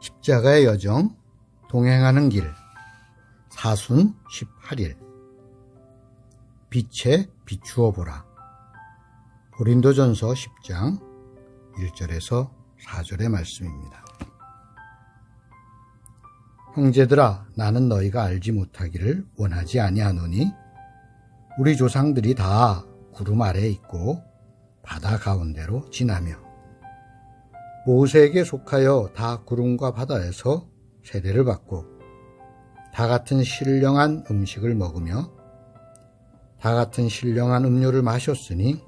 십자가의 여정, 동행하는 길, 사순 18일. 빛에 비추어 보라. 고린도전서 10장 1절에서 4절의 말씀입니다. 형제들아, 나는 너희가 알지 못하기를 원하지 아니하노니 우리 조상들이 다 구름 아래에 있고 바다 가운데로 지나며 모세에게 속하여 다 구름과 바다에서 세례를 받고 다 같은 신령한 음식을 먹으며 다 같은 신령한 음료를 마셨으니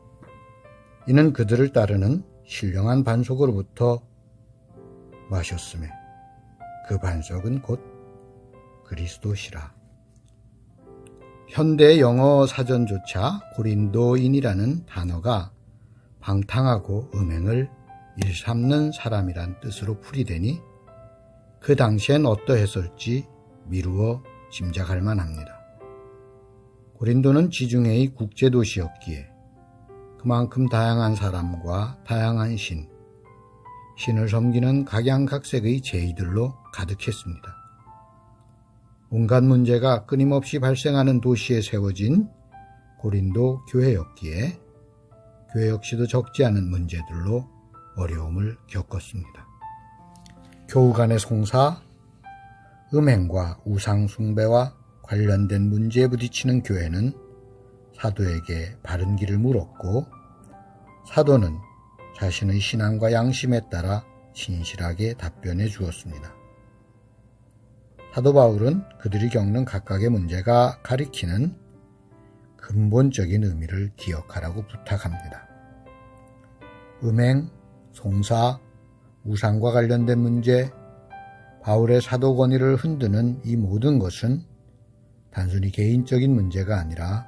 이는 그들을 따르는 신령한 반석으로부터 마셨음에 그 반석은 곧 그리스도시라. 현대 영어 사전조차 고린도인이라는 단어가 방탕하고 음행을 일삼는 사람이란 뜻으로 풀이되니 그 당시엔 어떠했을지 미루어 짐작할 만합니다. 고린도는 지중해의 국제도시였기에 그만큼 다양한 사람과 다양한 신, 신을 섬기는 각양각색의 제의들로 가득했습니다. 온갖 문제가 끊임없이 발생하는 도시에 세워진 고린도 교회였기에 교회 역시도 적지 않은 문제들로 어려움을 겪었습니다. 교우 간의 송사, 음행과 우상숭배와 관련된 문제에 부딪히는 교회는 사도에게 바른 길을 물었고 사도는 자신의 신앙과 양심에 따라 신실하게 답변해 주었습니다. 사도 바울은 그들이 겪는 각각의 문제가 가리키는 근본적인 의미를 기억하라고 부탁합니다. 음행, 송사, 우상과 관련된 문제, 바울의 사도 권위를 흔드는 이 모든 것은 단순히 개인적인 문제가 아니라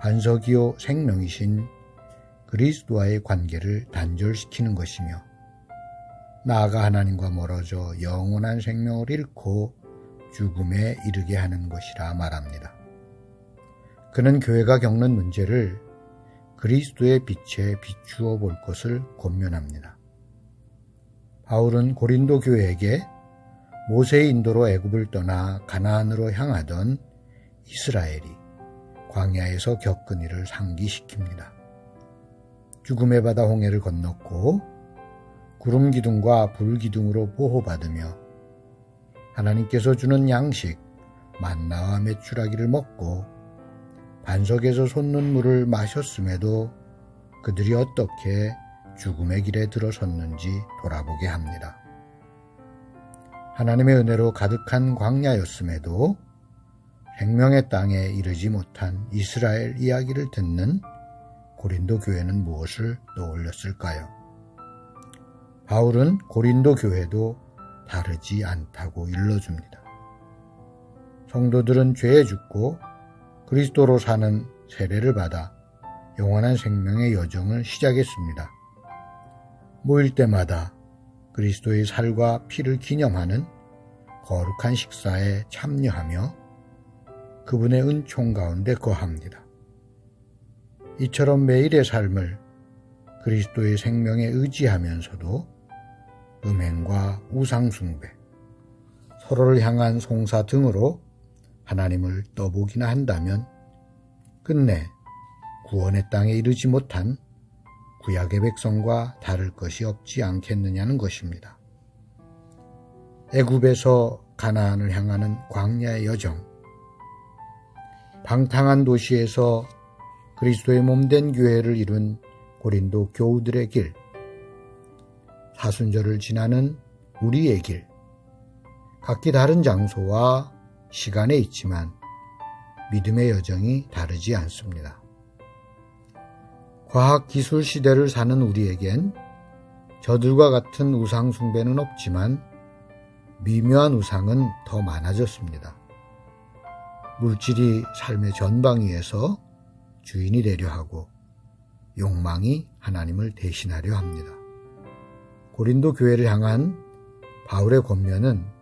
반석이요 생명이신 그리스도와의 관계를 단절시키는 것이며 나아가 하나님과 멀어져 영원한 생명을 잃고 죽음에 이르게 하는 것이라 말합니다. 그는 교회가 겪는 문제를 그리스도의 빛에 비추어 볼 것을 권면합니다. 바울은 고린도 교회에게 모세의 인도로 애굽을 떠나 가나안으로 향하던 이스라엘이 광야에서 겪은 일을 상기시킵니다. 죽음의 바다 홍해를 건넜고 구름 기둥과 불 기둥으로 보호받으며 하나님께서 주는 양식 만나와 메추라기를 먹고 반석에서 솟는 물을 마셨음에도 그들이 어떻게 죽음의 길에 들어섰는지 돌아보게 합니다. 하나님의 은혜로 가득한 광야였음에도 생명의 땅에 이르지 못한 이스라엘 이야기를 듣는 고린도 교회는 무엇을 떠올렸을까요? 바울은 고린도 교회도 다르지 않다고 일러줍니다. 성도들은 죄에 죽고 그리스도로 사는 세례를 받아 영원한 생명의 여정을 시작했습니다. 모일 때마다 그리스도의 살과 피를 기념하는 거룩한 식사에 참여하며 그분의 은총 가운데 거합니다. 이처럼 매일의 삶을 그리스도의 생명에 의지하면서도 음행과 우상숭배, 서로를 향한 송사 등으로 하나님을 떠보기나 한다면 끝내 구원의 땅에 이르지 못한 구약의 백성과 다를 것이 없지 않겠느냐는 것입니다. 애굽에서 가나안을 향하는 광야의 여정, 방탕한 도시에서 그리스도의 몸된 교회를 이룬 고린도 교우들의 길, 사순절을 지나는 우리의 길, 각기 다른 장소와 시간에 있지만 믿음의 여정이 다르지 않습니다. 과학 기술 시대를 사는 우리에겐 저들과 같은 우상 숭배는 없지만 미묘한 우상은 더 많아졌습니다. 물질이 삶의 전방위에서 주인이 되려 하고 욕망이 하나님을 대신하려 합니다. 고린도 교회를 향한 바울의 권면은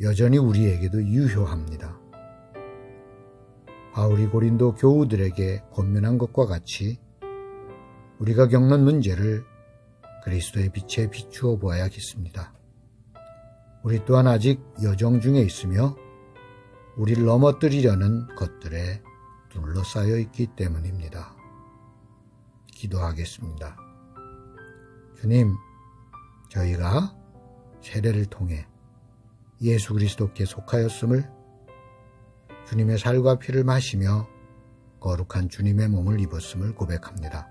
여전히 우리에게도 유효합니다. 바울이 고린도 교우들에게 권면한 것과 같이 우리가 겪는 문제를 그리스도의 빛에 비추어 보아야겠습니다. 우리 또한 아직 여정 중에 있으며 우리를 넘어뜨리려는 것들에 둘러싸여 있기 때문입니다. 기도하겠습니다. 주님, 저희가 세례를 통해 예수 그리스도께 속하였음을 주님의 살과 피를 마시며 거룩한 주님의 몸을 입었음을 고백합니다.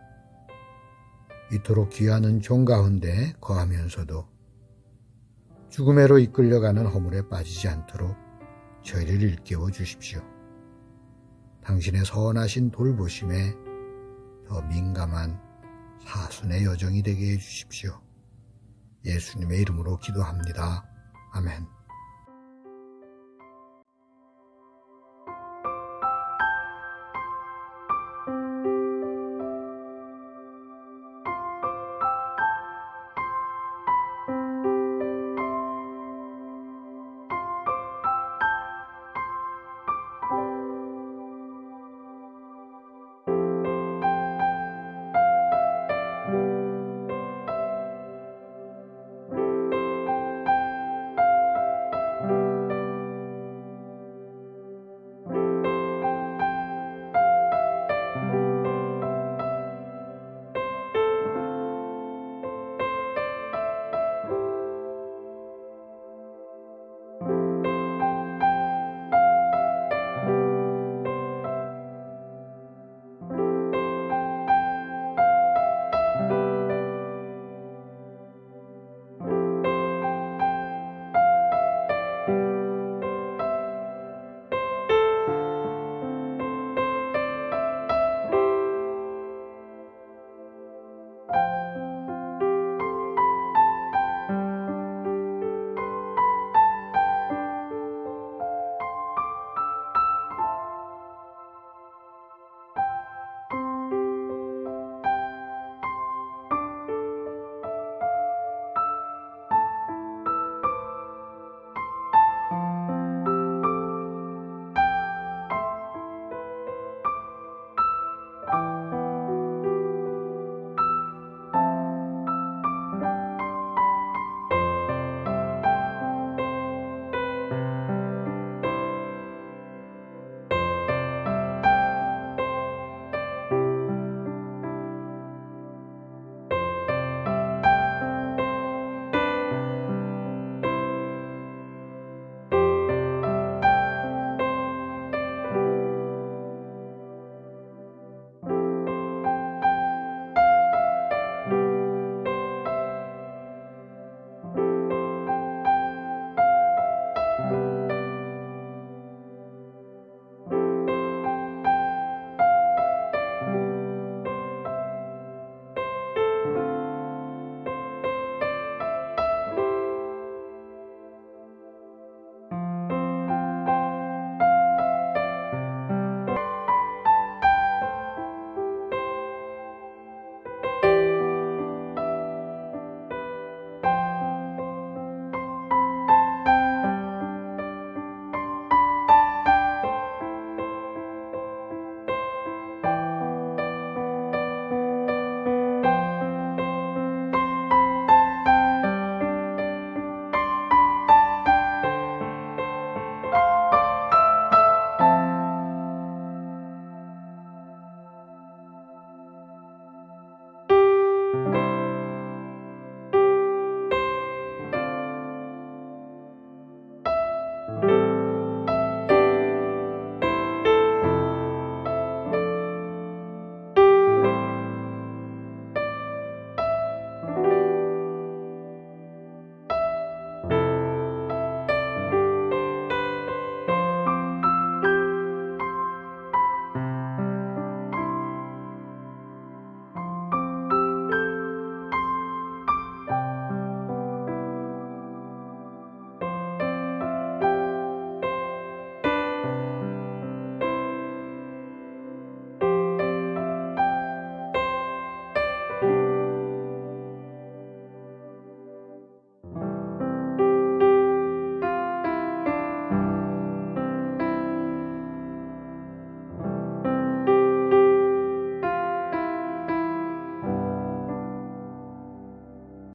이토록 귀하는 종 가운데 거하면서도 죽음에로 이끌려가는 허물에 빠지지 않도록 저희를 일깨워 주십시오. 당신의 선하신 돌보심에 더 민감한 사순의 여정이 되게 해 주십시오. 예수님의 이름으로 기도합니다. 아멘.